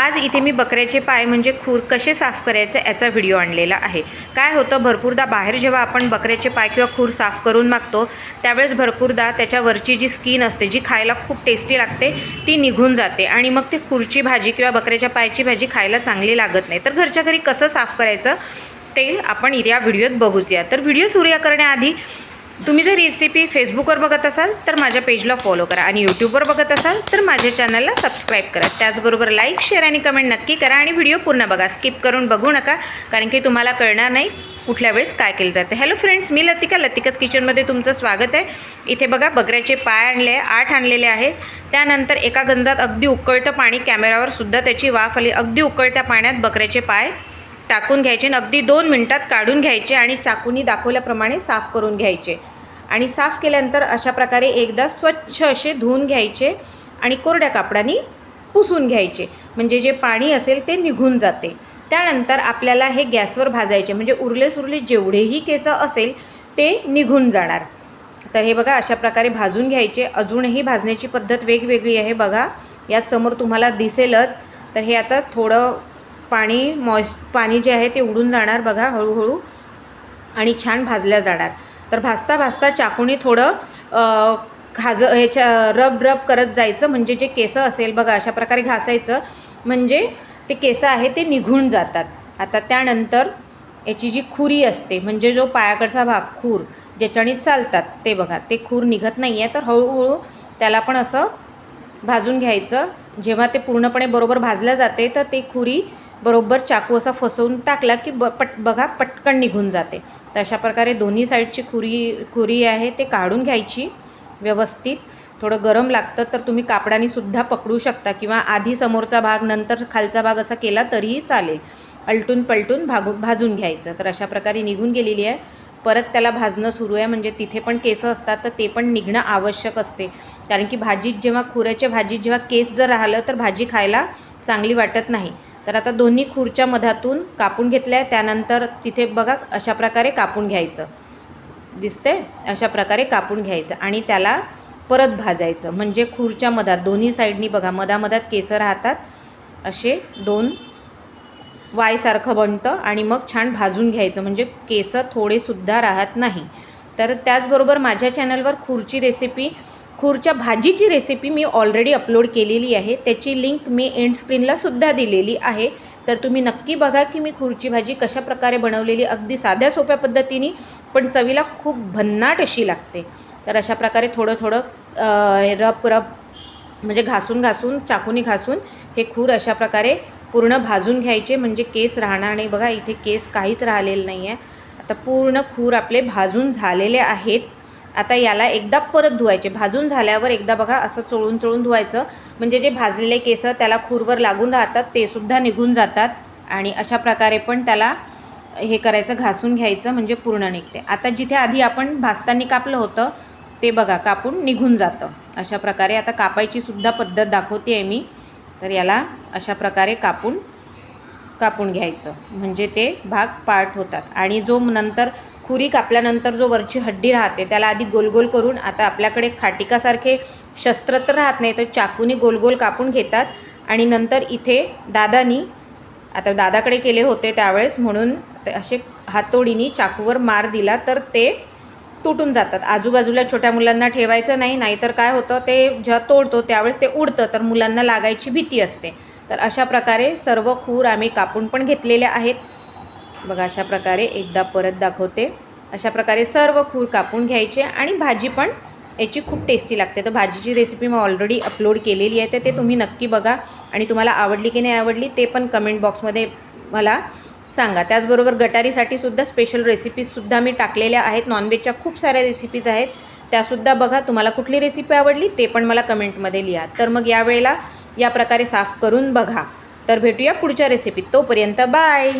आज इथे मी बकऱ्याचे पाय म्हणजे खूर कसे साफ करायचे याचा व्हिडिओ आणलेला आहे. काय होतं भरपूरदा बाहेर जेव्हा आपण बकऱ्याचे पाय किंवा खूर साफ करून मागतो त्यावेळेस भरपूरदा त्याच्यावरची जी स्किन असते जी खायला खूप टेस्टी लागते ती निघून जाते आणि मग ती खूरची भाजी किंवा बकऱ्याच्या पायाची भाजी खायला चांगली लागत नाही. तर घरच्या घरी कसं साफ करायचं ते आपण या व्हिडिओत बघूया तर व्हिडिओ सुरू करण्याआधी तुम्ही जर रेसिपी फेसबुकवर बघत असाल तर माझ्या पेजला फॉलो करा आणि यूट्यूबवर बघत असाल तर माझ्या चॅनलला सबस्क्राईब करा. त्याचबरोबर लाईक शेअर आणि कमेंट नक्की करा आणि व्हिडिओ पूर्ण बघा. स्किप करून बघू नका कारण की तुम्हाला कळणार नाही कुठल्या वेळेस काय केलं जातं. हॅलो फ्रेंड्स मी लतिका. लतिकाच किचनमध्ये तुमचं स्वागत आहे. इथे बघा बकऱ्याचे पाय आणले आठ आणलेले आहे त्यानंतर एका गंजात अगदी उकळतं पाणी कॅमेरावर सुद्धा त्याची वाफ आली. अगदी उकळत्या पाण्यात बकऱ्याचे पाय टाकून घ्यायचे आणि अगदी दोन मिनटात काढून घ्यायचे आणि चाकूनी दाखवल्याप्रमाणे साफ करून घ्यायचे. आणि साफ केल्यानंतर अशा प्रकारे एकदा स्वच्छ असे धुवून घ्यायचे आणि कोरड्या कापडाने पुसून घ्यायचे. म्हणजे जे पाणी असेल ते निघून जाते. त्यानंतर आपल्याला हे गॅसवर भाजायचे. म्हणजे उरले सुरले जेवढेही केसं असेल ते निघून जाणार. तर हे बघा अशा प्रकारे भाजून घ्यायचे. अजूनही भाजण्याची पद्धत वेगवेगळी आहे बघा. यात समोर तुम्हाला दिसेलच. तर हे आता थोडं पाणी मॉइस पाणी जे आहे ते उडून जाणार बघा हळूहळू. आणि छान भाजल्या जाणार. तर भाजता भाजता चाकूने थोडं खाज ह्याच्या रब रब करत जायचं. म्हणजे जे केसं असेल बघा अशा प्रकारे घासायचं. म्हणजे ते केसं आहे ते निघून जातात. आता त्यानंतर याची जी खुरी असते म्हणजे जो पायाकडचा भाग खूर ज्याच्याने चालतात ते बघा ते खूर निघत नाही आहे तर हळूहळू त्याला पण असं भाजून घ्यायचं. जेव्हा ते पूर्णपणे बरोबर भाजलं जाते तर ते खुरी बरोबर चाकू असा फसवून टाकला की ब पट बघा पटकन निघून जाते. तर अशा प्रकारे दोन्ही साईडची खुरी खुरी आहे ते काढून घ्यायची व्यवस्थित. थोडं गरम लागतं तर तुम्ही कापडाने सुद्धा पकडू शकता किंवा आधी समोरचा भाग नंतर खालचा भाग असा केला तरीही चालेल. अलटून पलटून भागू भाजून घ्यायचं. तर अशा प्रकारे निघून गेलेली आहे. परत त्याला भाजणं सुरू आहे. म्हणजे तिथे पण केसं असतात तर ते पण निघणं आवश्यक असते. कारण की भाजीत जेव्हा खुऱ्याच्या भाजीत जेव्हा केस जर राहिलं तर भाजी खायला चांगली वाटत नाही. तर आता दोन्ही खुर्च्या मधातून कापून घेतल्या आहे त्यानंतर तिथे बघा अशा प्रकारे कापून घ्यायचं. दिसते अशा प्रकारे कापून घ्यायचं आणि त्याला परत भाजायचं. म्हणजे खुर्च्या मधात दोन्ही साईडनी बघा मधामधात केसं राहतात. असे दोन वायसारखं बनतं आणि मग छान भाजून घ्यायचं. म्हणजे केसं थोडेसुद्धा राहत नाही. तर त्याचबरोबर माझ्या चॅनलवर खुर्ची रेसिपी खूरच्या भाजीची रेसिपी मी ऑलरेडी अपलोड केलेली आहे. त्याची लिंक मी एंड स्क्रीनलासुद्धा दिलेली आहे. तर तुम्ही नक्की बघा की मी खूरची भाजी कशा प्रकारे बनवलेली अगदी साध्या सोप्या पद्धतीने पण चवीला खूप भन्नाट अशी लागते. तर अशा प्रकारे थोडं थोडं अं, रब रब म्हणजे घासून घासून चाकूनी घासून हे खूर अशा प्रकारे पूर्ण भाजून घ्यायचे. म्हणजे केस राहणार नाही. बघा इथे केस काहीच राहिलेलं नाही आहे आता पूर्ण खूर आपले भाजून झालेले आहेत. आता याला एकदा परत धुवायचे. भाजून झाल्यावर एकदा बघा असं चोळून चोळून धुवायचं. म्हणजे जे भाजलेले केस त्याला खूरवर लागून राहतात ते सुद्धा निघून जातात आणि अशा प्रकारे पण त्याला हे करायचं घासून घ्यायचं म्हणजे पूर्ण निघते. आता जिथे आधी आपण भाजताना कापलं होतं ते बघा कापून निघून जातं. अशा प्रकारे आता कापायची सुद्धा पद्धत दाखवते आहे मी. तर याला अशा प्रकारे कापून कापून घ्यायचं. म्हणजे ते भाग पार्ट होतात. आणि जो नंतर खुरी कापल्यानंतर जो वरची हड्डी राहते त्याला आधी गोलगोल करून आता आपल्याकडे खाटिकासारखे शस्त्र तर राहत नाही तर चाकूने गोलगोल कापून घेतात. आणि नंतर इथे दादानी आता दादाकडे केले होते त्यावेळेस म्हणून असे हातोडीनी चाकूवर मार दिला तर ते तुटून जातात. आजूबाजूला छोट्या मुलांना ठेवायचं नाही नाहीतर काय होतं ते जेव्हा तोडतो त्यावेळेस ते उडतं तर मुलांना लागायची भीती असते. तर अशा प्रकारे सर्व खूर आम्ही कापून पण घेतलेले आहेत. बघा अशा प्रकारे एकदा परत दाखवते. अशा प्रकारे सर्व खूर कापून घ्यायचे आणि भाजी पण याची खूप टेस्टी लागते. तर भाजीची रेसिपी मी ऑलरेडी अपलोड केलेली आहे तर ते तुम्ही नक्की बघा. आणि तुम्हाला आवडली की नाही आवडली ते पण कमेंट बॉक्समध्ये मला सांगा. त्याचबरोबर गटारीसाठी सुद्धा स्पेशल रेसिपीजसुद्धा मी टाकलेल्या आहेत. नॉनव्हेजच्या खूप साऱ्या रेसिपीज आहेत. त्यासुद्धा बघा तुम्हाला कुठली रेसिपी आवडली ते पण मला कमेंटमध्ये लिहा. तर मग यावेळेला या प्रकारे साफ करून बघा. तर भेटूया पुढच्या रेसिपीत तोपर्यंत बाय